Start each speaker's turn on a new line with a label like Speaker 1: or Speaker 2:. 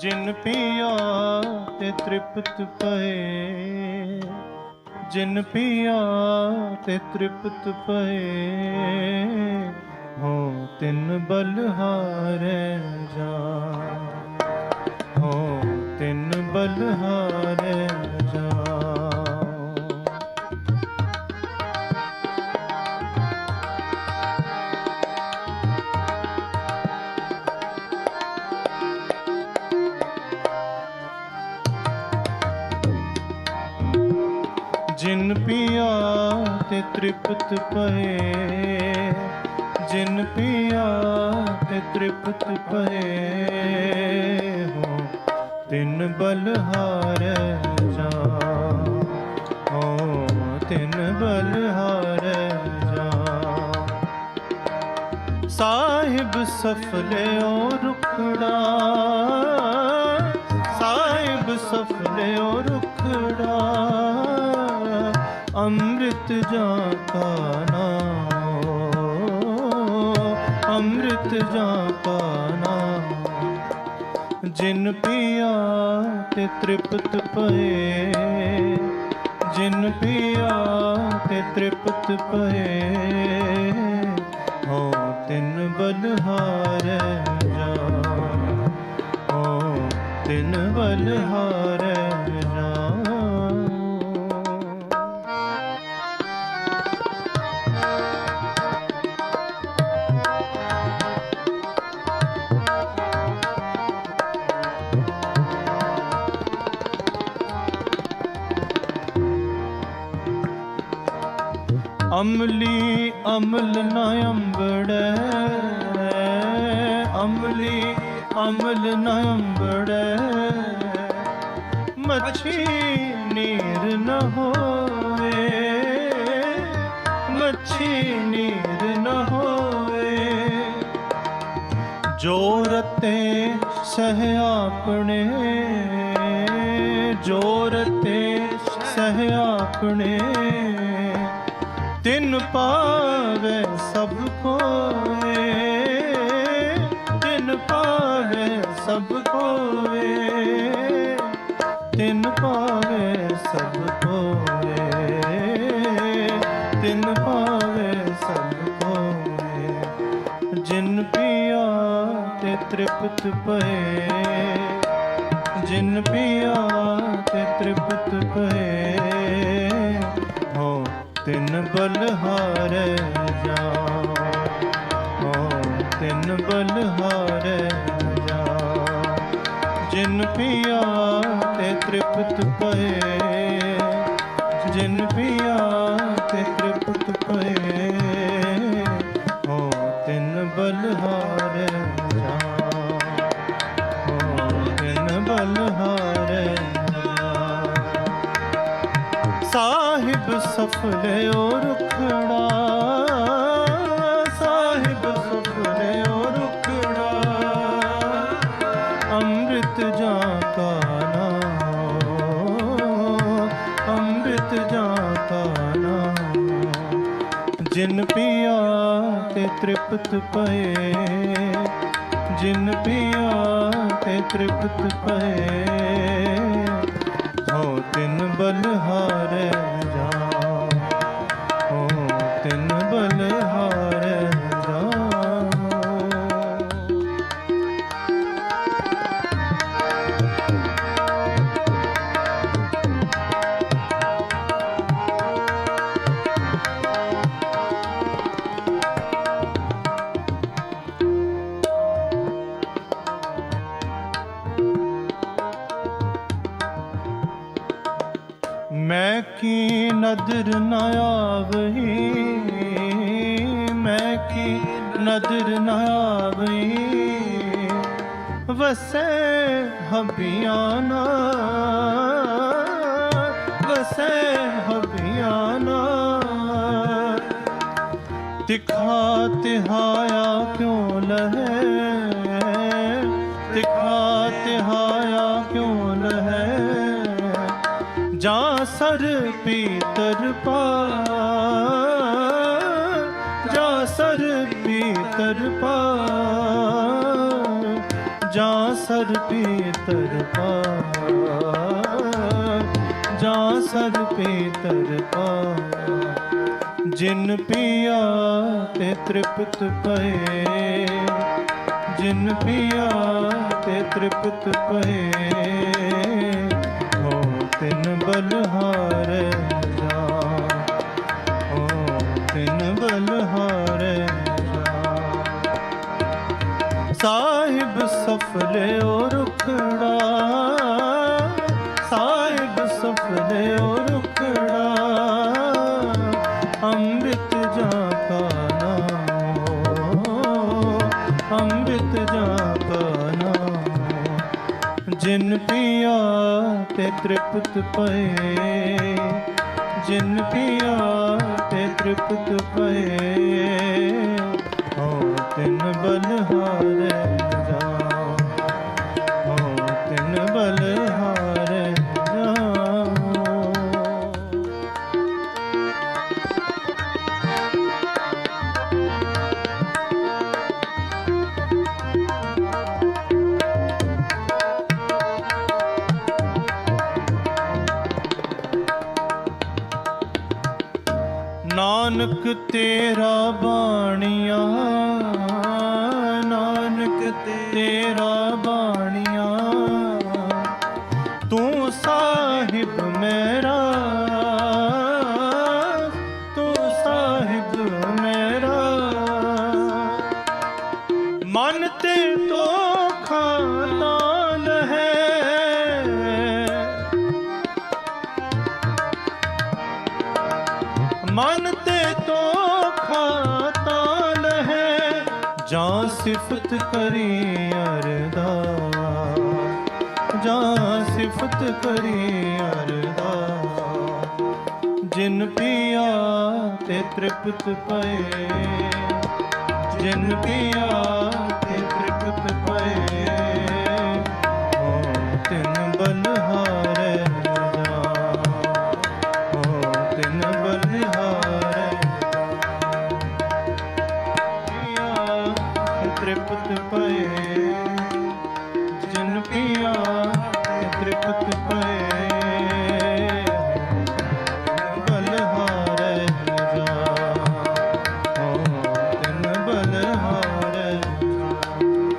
Speaker 1: ਜਿਨ ਪੀਆ ਤੇ ਤ੍ਰਿਪਤ ਪਏ। ਜਿਨ ਪੀਆ ਤੇ ਤ੍ਰਿਪਤ ਪਏ। ਹੋ ਤਿਨ ਬਲਹਾਰੇ ਜਾ ਹੋ ਤਿਨ ਬਲਹਾਰੇ ਜਿਨ ਪੀਆ ਤੇ ਤ੍ਰਿਪਤ ਪਏ ਜਿਨ ਪੀਆ ਤੇ ਤ੍ਰਿਪਤ ਪਏ ਹੋ, ਤਿਨ ਬਲਹਾਰੇ ਜਾ। ਹੋ, ਤਿਨ ਬਲਹਾਰੇ ਜਾ। ਸਾਹਿਬ ਸਫਲਿਓ ਰੁਖੜਾ, ਸਾਹਿਬ ਸਫਲਿਓ ਰੁਖੜਾ। ਅੰਮ੍ਰਿਤ ਜਾ ਕਾ ਨਾਮ, ਅੰਮ੍ਰਿਤ ਜਾ ਕਾ ਨਾਮ। ਜਿਨ ਪੀਆ ਤੇ ਤ੍ਰਿਪਤ ਪਏ ਜਿਨ ਪੀਆ ਤੇ ਤ੍ਰਿਪਤ ਪਏ ਹੋ ਤਿਨ ਬਲਹਾਰ ਜਾ ਹੋ ਤਿਨ ਬਲਹਾਰੇ ਅਮਲੀ ਅਮਲ ਨ ਅੰਬੜੈ। ਅਮਲੀ ਅਮਲ ਨ ਅੰਬੜੈ। ਮੱਛੀ ਨੀਰ ਨ ਹੋਵੇ। ਮੱਛੀ ਨੀਰ ਨ ਹੋਵੇ। ਜੋ ਰਤੇ ਸਹਿ ਆਪਣੇ। ਜੋ ਰਤੇ ਸਹਿ ਆਪਣੇ। ਤਿਨ ਪਾਵੇ ਸਭ ਕੋਏ ਤਿਨ ਪਾਵੇ ਸਭ ਕੋਏ ਤਿਨ ਪਾਵੇ ਸਭ ਕੋਏ ਤਿਨ ਪਾਵੇ ਸਭ ਕੋਏ ਜਿਨ ਪੀਆ ਤੇ ਤ੍ਰਿਪਤ ਪਏ ਜਿਨ ਪੀਆ ਤੇ ਤ੍ਰਿਪਤ ਪਏ ਤਿਨ ਬਲਹਾਰੇ ਜਾ। ਹੋ, ਤਿਨ ਬਲਹਾਰੇ ਜਾ। ਜਿਨ ਪੀਆ ਤੇ ਤ੍ਰਿਪਤ ਪਏ, ਜਿਨ ਪੀਆ ਤੇ ਤ੍ਰਿਪਤ ਪਏ ਸਾਹਿਬ ਸਫਲਿਓ ਰੁਖੜਾ, ਸਾਹਿਬ ਸਫਲਿਓ ਰੁਖੜਾ। ਅੰਮ੍ਰਿਤ ਜਾ ਕਾ ਅੰਮ੍ਰਿਤ ਜਾ ਕਾ ਨਾਮ ਜਿਨ ਪੀਆ ਤੇ ਤ੍ਰਿਪਤ ਪਏ, ਜਿਨ ਪੀਆ ਤੇ ਤ੍ਰਿਪਤ ਪਏ ਹੋ ਤਿਨ ਬਲਹਾਰੇ ਕੀ ਨਦਰ ਨਾ ਆਵਹੀ ਮੈਂ ਕੀ ਨਦਰ ਨਾ ਆਵਹੀ ਵਸੈ ਹਬਿਆਨਾ ਵਸੈ ਹਬਿਆਨਾ ਤਿਖਾ ਤਿਹਾਇਆ ਕਿਉ ਲਹੈ? ਸਰ ਪੀਤਰ ਪਾ ਜਾ ਸਰ ਪੀਤਰ ਪਾ ਜਾ ਸਰ ਪੀਤਰ ਪਾ ਜਾਂ ਸਰ ਪੀਤਰ ਪਾ ਜਿਨ ਪੀਆ ਤੇ ਤ੍ਰਿਪਤ ਪਏ ਜਿਨ ਪਿਆ ਤੇ ਤ੍ਰਿਪਤ ਪਏ ਤਿਨ ਜਿਨ ਪੀਆ ਤੇ ਤ੍ਰਿਪਤ ਪਏ, ਜਿਨ ਪੀਆ ਤੇ ਤ੍ਰਿਪਤ ਪਏ, ਹੋ ਤਿਨ ਬਲਹਾਰੇ ਜਾ ਹੋ ਤਿਨ ਬਲਹਾਰੇ ਨਾਨਕ ਤੇਰਾ ਬਾਣੀਆ, ਨਾਨਕ ਤੇਰਾ ਬਾਣੀਆ। ਤੂੰ ਸਾਹਿਬ ਮੇਰਾ, ਤੂੰ ਸਾਹਿਬ ਮੇਰਾ। ਮਨ ਤੇ ਤੋਖਾ ਨਾਨ ਹੈ। ਮਨ ਸਿਫਤ ਕਰੀ ਅਰਦਾ ਜਾਂ ਸਿਫਤ ਕਰੀ ਅਰਦਾ ਜਿਨ ਪੀਆ ਤੇ ਤ੍ਰਿਪਤ ਪਏ। ਜਿਨ ਪਿਆ ਤੇ ਤ੍ਰਿਪਤ ਪਏ।